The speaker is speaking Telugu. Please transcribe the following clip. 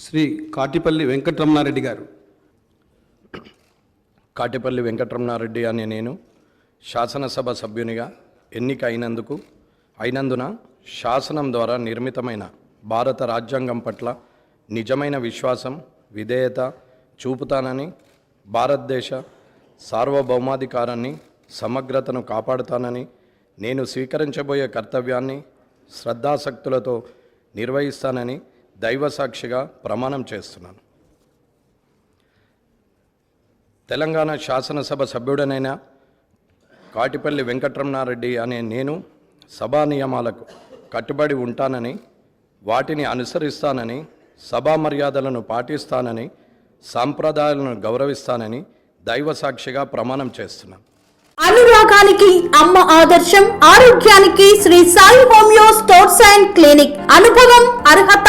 శ్రీ కాటిపల్లి వెంకటరమణారెడ్డి గారు. కాటిపల్లి వెంకటరమణారెడ్డి అనే నేను శాసనసభ సభ్యునిగా ఎన్నిక అయినందుకు అయినందున శాసనం ద్వారా నిర్మితమైన భారత రాజ్యాంగం పట్ల నిజమైన విశ్వాసం విధేయత చూపుతానని భారతదేశ సార్వభౌమాధికారాన్ని సమగ్రతను కాపాడుతానని నేను స్వీకరించబోయే కర్తవ్యాన్ని శ్రద్ధాసక్తులతో నిర్వహిస్తానని దైవసాక్షిగా ప్రమాణం చేస్తున్నాను. తెలంగాణ శాసనసభ సభ్యుడనైన కాటిపల్లి వెంకటరమణారెడ్డి అనే నేను సభా నియమాలకు కట్టుబడి ఉంటానని వాటిని అనుసరిస్తానని సభా మర్యాదలను పాటిస్తానని సాంప్రదాయాలను గౌరవిస్తానని దైవ సాక్షిగా ప్రమాణం చేస్తున్నాను. అనురాగానికి అమ్మ ఆదర్శం ఆరోగ్యానికి Shri Sai homeo stores and clinic అనుభవం అర్హత